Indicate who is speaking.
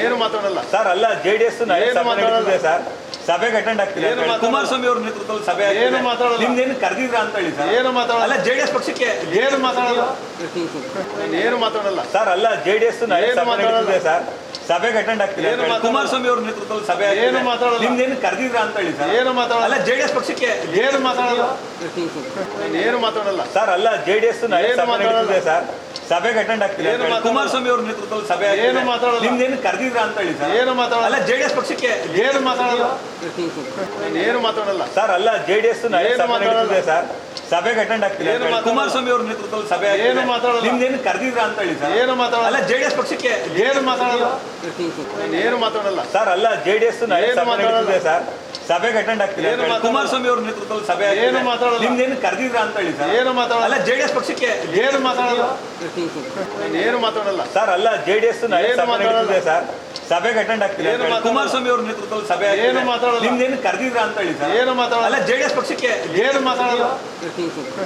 Speaker 1: ಏನು ಮಾತಾಡಲ್ಲ
Speaker 2: ಸರ್ ಅಲ್ಲ ಸಭೆ
Speaker 1: ಮಾತಾಡಲ್ಲ.
Speaker 2: ನಡೀತಿದೆ ಸರ್ ಸಭೆಗೆ ಅಟೆಂಡ್
Speaker 1: ಆಗ್ತಿಲ್ಲ.
Speaker 2: ಕುಮಾರಸ್ವಾಮಿ ಅವ್ರ ನೇತೃತ್ವದಲ್ಲಿ ಸಭೆ.
Speaker 1: ಏನು ಮಾತಾಡಲ್ಲ.
Speaker 2: ನಿಮ್ದೇನು ಕರೆದಿದ್ರ ಅಂತ ಹೇಳಿ ಸರ್
Speaker 1: ಏನು ಮಾತಾಡಲ್ಲ.
Speaker 2: ಅಲ್ಲ ಜೆಡಿಎಸ್ ಪಕ್ಷಕ್ಕೆ
Speaker 1: ಏನು ಮಾತಾಡಲ್ಲ ಏನು ಮಾತಾಡಲ್ಲ
Speaker 2: ಸರ್ ಅಲ್ಲ ಸಭೆ
Speaker 1: ಮಾತಾಡಲ್ಲ.
Speaker 2: ನಡೀತಿದೆ ಸರ್ ಸಭೆಗೆ ಅಟೆಂಡ್
Speaker 1: ಆಗ್ತಿಲ್ಲ.
Speaker 2: ಕುಮಾರಸ್ವಾಮಿ ಅವ್ರ ನೇತೃತ್ವದಲ್ಲಿ ಸಭೆ.
Speaker 1: ಏನು ಮಾತಾಡಲ್ಲ.
Speaker 2: ನಿಮ್ದೇನು ಕರೆದಿದ್ರ ಅಂತ ಹೇಳಿ ಸರ್
Speaker 1: ಏನು ಮಾತಾಡಲ್ಲ.
Speaker 2: ಅಲ್ಲ ಜೆಡಿಎಸ್ ಪಕ್ಷಕ್ಕೆ
Speaker 1: ಏನು ಮಾತಾಡಲ್ಲ ಏನು ಮಾತಾಡಲ್ಲ
Speaker 2: ಸರ್ ಅಲ್ಲ ಸಭೆ
Speaker 1: ಮಾತಾಡಲ್ಲ.
Speaker 2: ನಡೀತಿದೆ ಸರ್ ಸಭೆಗೆ ಅಟೆಂಡ್
Speaker 1: ಆಗ್ತಿಲ್ಲ.
Speaker 2: ಕುಮಾರಸ್ವಾಮಿ ಅವ್ರ ನೇತೃತ್ವದಲ್ಲಿ ಸಭೆ.
Speaker 1: ಏನು ಮಾತಾಡಲ್ಲ.
Speaker 2: ನಿಮ್ದೇನು ಕರೆದಿದ್ರ ಅಂತ ಹೇಳಿ ಸರ್
Speaker 1: ಏನು ಮಾತಾಡಲ್ಲ.
Speaker 2: ಅಲ್ಲ ಜೆಡಿಎಸ್ ಪಕ್ಷಕ್ಕೆ
Speaker 1: ಏನು ಮಾತಾಡಲ್ಲ ಏನು ಮಾತಾಡಲ್ಲ
Speaker 2: ಸರ್ ಅಲ್ಲ ಜೆ
Speaker 1: ಡಿ
Speaker 2: ಎಸ್ ಸರ್ ಸಭೆಗೆ ಅಟೆಂಡ್
Speaker 1: ಆಗ್ತಿಲ್ಲ.
Speaker 2: ಕುಮಾರಸ್ವಾಮಿ ಅವ್ರ ನೇತೃತ್ವದಲ್ಲಿ ಸಭೆ.
Speaker 1: ಏನು ಮಾತಾಡಲ್ಲ.
Speaker 2: ನಿಮ್ದೇನು ಕರೆದಿದ್ರ ಅಂತ ಹೇಳಿ ಸರ್
Speaker 1: ಏನು ಮಾತಾಡಲ್ಲ.
Speaker 2: ಅಲ್ಲ ಜೆಡಿಎಸ್ ಪಕ್ಷಕ್ಕೆ
Speaker 1: ಏನು ಮಾತಾಡಲ್ಲ ಏನು ಮಾತಾಡಲ್ಲ
Speaker 2: ಸರ್ ಅಲ್ಲ ಜೆ
Speaker 1: ಡಿ
Speaker 2: ಎಸ್ ಸರ್ ಸಭೆಗೆ ಅಟೆಂಡ್ ಆಗ್ತಿಲ್ಲ
Speaker 1: ಏನು.
Speaker 2: ಕುಮಾರಸ್ವಾಮಿ ಅವ್ರ ನೇತೃತ್ವದಲ್ಲಿ ಸಭೆ.
Speaker 1: ಏನು ಮಾತಾಡಲ್ಲ.
Speaker 2: ನಿಮ್ದೇನು ಕರೆದಿದ್ರ ಅಂತ ಹೇಳಿ ಸರ್
Speaker 1: ಏನು ಮಾತಾಡಲ್ಲ.
Speaker 2: ಅಲ್ಲ ಜೆಡಿಎಸ್ ಪಕ್ಷಕ್ಕೆ
Speaker 1: ಏನು ಮಾತಾಡೋದು ಏನು ಮಾತಾಡಲ್ಲ
Speaker 2: ಸರ್ ಅಲ್ಲ ಜೆಡಿಎಸ್ ಡಿ
Speaker 1: ಎಸ್.
Speaker 2: ನಡೀತಿದೆ ಸರ್ ಸಭೆಗೆ ಅಟೆಂಡ್ ಆಗ್ತಿಲ್ಲ
Speaker 1: ಏನು.
Speaker 2: ಕುಮಾರಸ್ವಾಮಿ ಅವ್ರ ನೇತೃತ್ವದಲ್ಲಿ ಸಭೆ.
Speaker 1: ಏನು ಮಾತಾಡಲ್ಲ.
Speaker 2: ನಿಮ್ದೇನು ಕರೆದಿದ್ರ ಅಂತ ಹೇಳಿ ಸರ್
Speaker 1: ಏನು ಮಾತಾಡೋದು
Speaker 2: ಅಲ್ಲ ಜೆಡಿಎಸ್ ಪಕ್ಷಕ್ಕೆ
Speaker 1: ಏನು ಮಾತಾಡಲ್ಲ